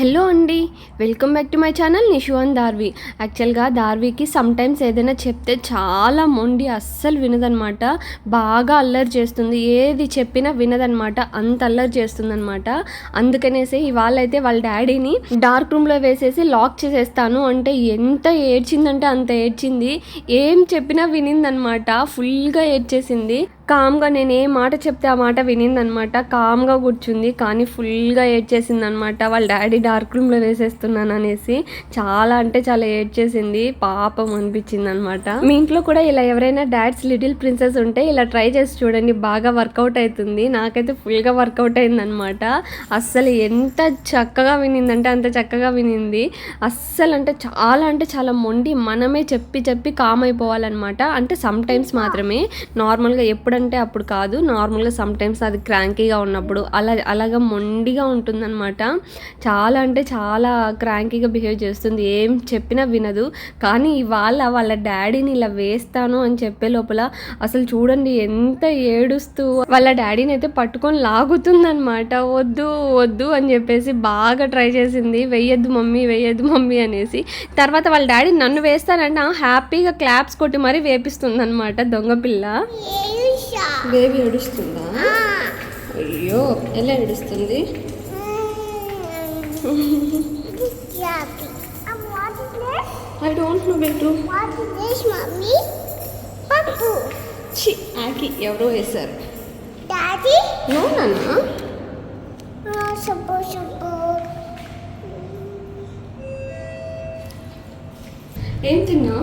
Hello అండి welcome back to my channel Nishu and Darvi. యాక్చువల్గా దార్వికి సమ్టైమ్స్ ఏదైనా చెప్తే చాలా మొండి అస్సలు వినదనమాట. బాగా అల్లరి చేస్తుంది. ఏది చెప్పినా వినదనమాట. అంత అల్లరి చేస్తుందనమాట. అందుకనేసి ఇవాళ అయితే వాళ్ళ డాడీని డార్క్ రూమ్లో వేసేసి లాక్ చేసేస్తాను. అంటే ఎంత ఏడ్చిందంటే అంత ఏడ్చింది. ఏం చెప్పినా వినిందనమాట. ఫుల్గా ఏడ్చేసింది. కామ్గా నేను ఏ మాట చెప్తే ఆ మాట వినిందనమాట. కామ్గా కూర్చుంది కానీ ఫుల్గా ఏడ్చేసింది అనమాట వాళ్ళ డాడీ డార్క్ రూమ్లో వేసేస్తున్నాను అనేసి చాలా అంటే చాలా ఏడ్చేసింది. పాపం అనిపించింది అనమాట మీ ఇంట్లో కూడా ఇలా ఎవరైనా డాడ్స్ లిటిల్ ప్రిన్సెస్ ఉంటే ఇలా ట్రై చేసి చూడండి బాగా వర్కౌట్ అవుతుంది. నాకైతే ఫుల్గా వర్కౌట్ అయిందనమాట. అస్సలు ఎంత చక్కగా వినిందంటే అంత చక్కగా వినింది. అస్సలు అంటే చాలా అంటే చాలా మొండి మనమే చెప్పి చెప్పి కామ్ అయిపోవాలన్నమాట. అంటే సమ్ టైమ్స్ మాత్రమే. నార్మల్గా అంటే అప్పుడు కాదు. నార్మల్గా సమ్టైమ్స్ అది క్రాంకీగా ఉన్నప్పుడు అలా అలాగా మొండిగా ఉంటుందన్నమాట. చాలా అంటే చాలా క్రాంకీగా బిహేవ్ చేస్తుంది. ఏం చెప్పినా వినదు. కానీ ఇవాళ వాళ్ళ డాడీని ఇలా వేస్తాను అని చెప్పే లోపల అసలు చూడండి ఎంత ఏడుస్తూ వాళ్ళ డాడీని అయితే పట్టుకొని లాగుతుందనమాట వద్దు వద్దు అని చెప్పేసి బాగా ట్రై చేసింది. వెయ్యొద్దు మమ్మీ వెయ్యొద్దు మమ్మీ అనేసి. తర్వాత వాళ్ళ డాడీ నన్ను వేస్తానంటే హ్యాపీగా క్లాప్స్ కొట్టి మరీ వేపిస్తుంది అనమాట దొంగ పిల్ల బేబీ ఏడుస్తుందా అయ్యో ఎలా ఏడుస్తుంది ఐ డోంట్ నో బెటర్ చి ఆకి ఎవరో వేశారు. డాడీ? నో నానా ఏం తిన్నా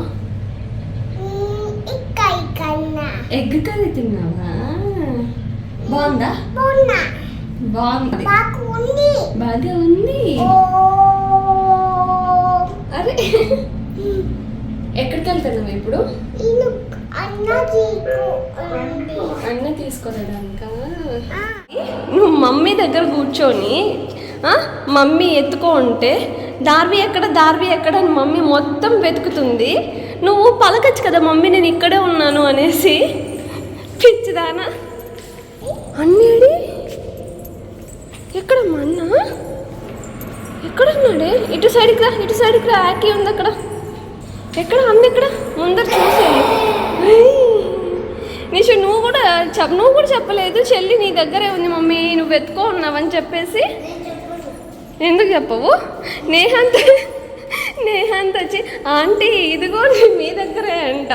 ఎగ్ కర్రీ తిన్నావా? బాగుందా? బాగుంది. బాగా ఉంది. అరే. ఎక్కడికి వెళ్తున్నావు ఇప్పుడు? అన్న తీసుకురాడానికా నువ్వు మమ్మీ దగ్గర కూర్చొని మమ్మీ ఎత్తుకో ఉంటే దార్వి ఎక్కడ దార్వి ఎక్కడ అని మమ్మీ మొత్తం వెతుకుతుంది. నువ్వు పలకచ్చు కదా మమ్మీ నేను ఇక్కడే ఉన్నాను అనేసి. పిచ్చిదానా అన్నేడి ఎక్కడ అన్న? ఎక్కడ ఉన్నాడే? ఇటు సైడ్కి రా ఇటు సైడ్కి రా యాకీ ఉంది అక్కడ. ఎక్కడ? అన్న ఎక్కడ? ముందర చూసేది నిషు నువ్వు కూడా చెప్ నువ్వు కూడా చెప్పలేదు. చెల్లి నీ దగ్గరే ఉంది మమ్మీ నువ్వు వెతుకో ఉన్నావని చెప్పేసి. ఎందుకు చెప్పవు? నేహంతే నేహాంత్ వచ్చి ఆంటీ ఇదిగో మీ దగ్గరే అంట.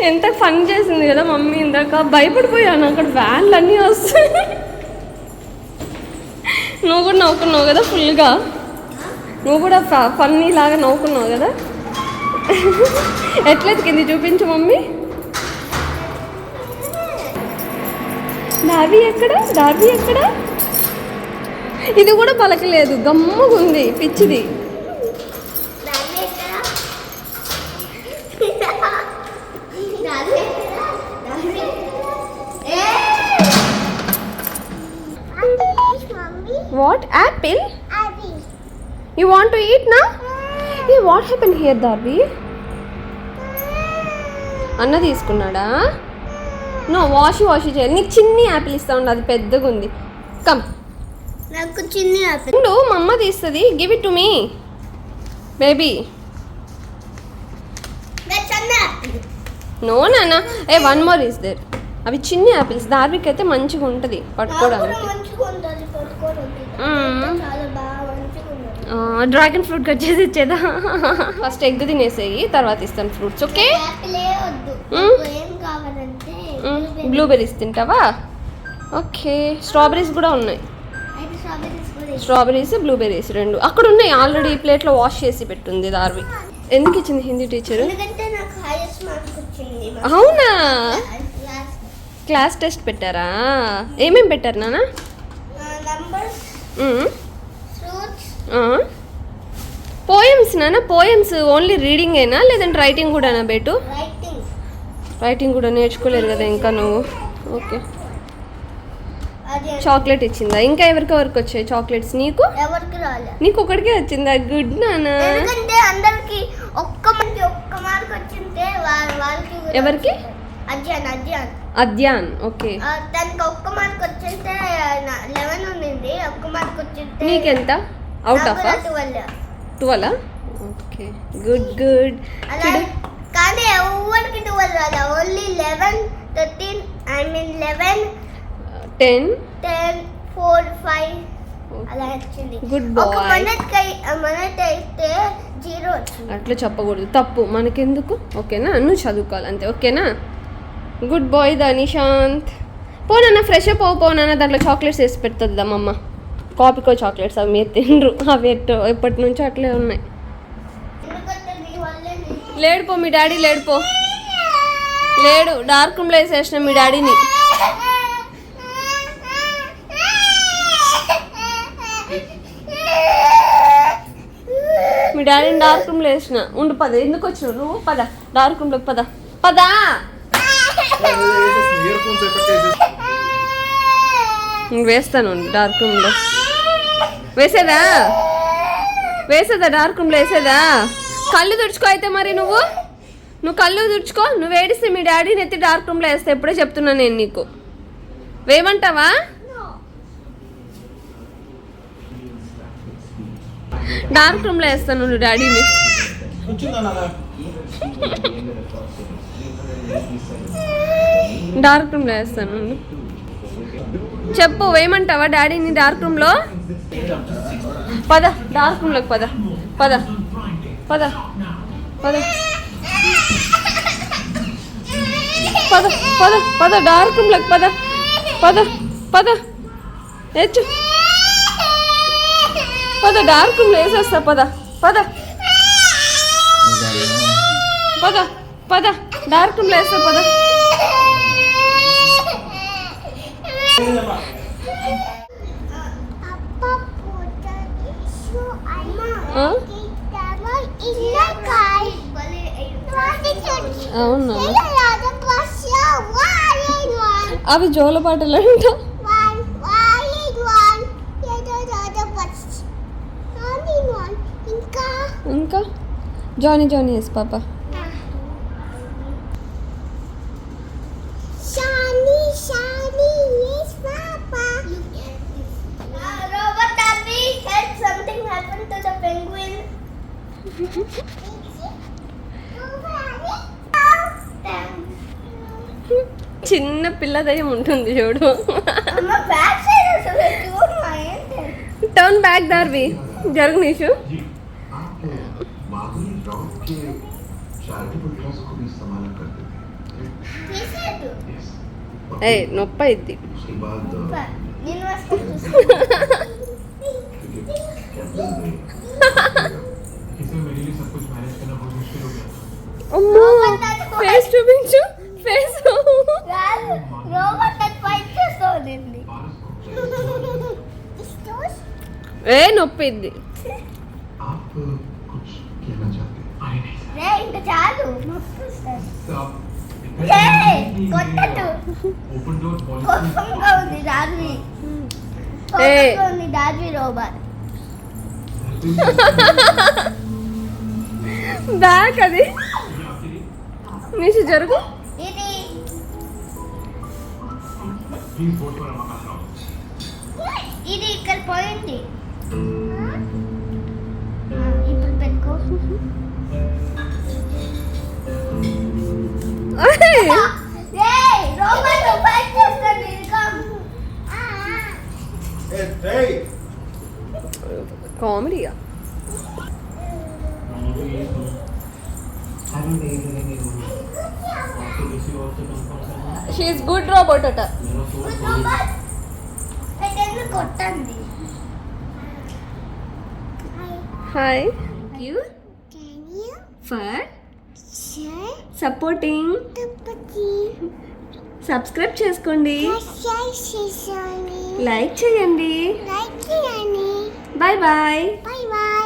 ఎంత ఫన్ చేసింది కదా మమ్మీ ఇందాక. భయపడిపోయాను అక్కడ వ్యాన్లు అన్నీ వస్తాయి. నువ్వు కూడా నవ్వుకున్నావు కదా ఫుల్గా? నువ్వు కూడా ఫన్నీ లాగా నవ్వుకున్నావు కదా? ఎట్లా కింది చూపించు మమ్మీ. డార్బీ ఎక్కడ? డార్బీ ఎక్కడ? ఇది కూడా పలకలేదు. గమ్ముగుంది. పిచ్చిది. What apple you want to eat నా ఈ వాట్ హ్యాపెన్ హియర్ దార్బీ అన్న తీసుకున్నాడా? నో వాష్ వాష్ చేయాలి. నీకు చిన్ని యాపిల్ ఇస్తా ఉండు అది పెద్దగా ఉంది కమ్ నాకు చిన్న మా అమ్మ తీస్తుంది. Give it to me baby no నాన్న. ఏ వన్ మోర్ ఇస్ దేర్ అవి చిన్ని యాపిల్స్. దార్విక్ అయితే మంచిగా ఉంటుంది పట్టుకోవడానికి డ్రాగన్ ఫ్రూట్ కట్ చేసి ఇచ్చేదా? ఫస్ట్ ఎగ్ తినేసేయి తర్వాత ఇస్తాను ఫ్రూట్స్ ఓకే బ్లూబెర్రీస్ తింటావా? ఓకే స్ట్రాబెరీస్ కూడా ఉన్నాయి. స్ట్రాబెరీస్ బ్లూబెర్రీస్ రెండు. అక్కడ ఉన్నాయి ఆల్రెడీ ప్లేట్లో వాష్ చేసి పెట్టుంది దార్వి ఎందుకు ఇచ్చింది హిందీ టీచరు అవునా? క్లాస్ టెస్ట్ పెట్టారా? ఏమేం పెట్టారు. ఫ్రూట్స్ పోయమ్స్ నాన్న పోయమ్స్ ఓన్లీ రీడింగ్ అయినా లేదంటే రైటింగ్ కూడానా బేటు? రైటింగ్ కూడా నేర్చుకోలేదు కదా ఇంకా నువ్వు. ఓకే చాక్లెట్ ఇచ్చిందా? ఇంకా ఎవరికెవరికి వచ్చాయి చాక్లెట్స్? నీకు? ఎవరికి రాలే. నీకు ఒకటికే వచ్చిందా? గుడ్ నానా. ఎందుకంటే అందరికి ఒక్క మంది ఒక్క మార్క్ వచ్చింటే వాళ్ళ వాళ్ళకి ఎవరికి? అజ్జాన్ అజ్జాన్ అద్యాన్ ఓకే. ఆ, దానికి ఒక్క మార్క్ వచ్చింటే లెవెన్ ఉంది కూర్చుంటే నీకెంత? Out of twelve okay. Good good కానీ ఎవరికి ట్వెల్వ్ రాదా only eleven thirteen I mean eleven ten? Ten four five అలా వచ్చింది. మనకి మనకి అయితే జీరో అట్లా చెప్పకూడదు. తప్పు. మనకెందుకు? ఓకేనా? నువ్వు చదువుకోవాలి అంతే. ఓకేనా? గుడ్ బాయ్ దా నిశాంత్ పోనన్న ఫ్రెష్ అప్ అవు పోనన్న దాంట్లో చాక్లెట్స్ వేసి పెడుతుంది అమ్మమ్మ కాపీకో చాక్లెట్స్ అవి మీరు తినరు. అవి ఎట్టు ఎప్పటి నుంచో అట్లే ఉన్నాయి. ఎందుకంటే నీ వల్లే నేను- లేడు పో మీ డాడీ లేడు పో. లేడు. డార్క్ రూమ్లో వేసేసిన మీ డాడీని. మీ డాడీని డార్క్ రూమ్లో వేసిన. ఉండు పద ఎందుకు వచ్చినావు? నువ్వు పద డార్క్ రూమ్లోకి పద. పదా! వేస్తాను డార్క్ రూమ్లో వేసేదా? వేసేదా డార్క్ రూమ్లో వేసేదా? కళ్ళు తుడుచుకో అయితే మరి నువ్వు. నువ్వు కళ్ళు తుడుచుకో నువ్వు ఏడిస్తే మీ డాడీని ఎత్తి డార్క్ రూమ్లో వేస్తే ఎప్పుడే చెప్తున్నా నేను నీకు. వేయమంటావా? డార్క్ రూమ్లో వేస్తాను డాడీని. డార్క్ రూమ్లో వేస్తాను చెప్పు వేయమంటావా డాడీని డార్క్ రూమ్లో పద డార్క్ రూమ్లోకి పద. పద. పద. పద. పద పద పద డార్క్ రూమ్లోకి పద. పద పద. తెచ్చు పద డార్క్ రూమ్లో వేసేస్తా పద పద. పద పద డార్క్ రూమ్లో వేస్తా పద. అవునా? అవి జోల పాటలు అంట something happened to the penguin. చిన్న పిల్ల దయ్యం ఉంటుంది చూడు. టర్న్ బ్యాక్ దార్వి జరుగు నీషు ఏ నొప్ప ఇది అమ్మో ఏ నొప్పి ఇది చాలు ఉంది దాద్వి బ్యాక్ అది. జరుగు. ఇది. ఇది ఇక్కడ పోయింది. ఇప్పుడు పెట్టుకో. കോമഡിയാ ഷീസ് ഗുഡ് റോബോട്ട് കേട്ടോ hi you for supporting subscribe చేసుకోండి. లైక్ చేయండి. Bye bye bye bye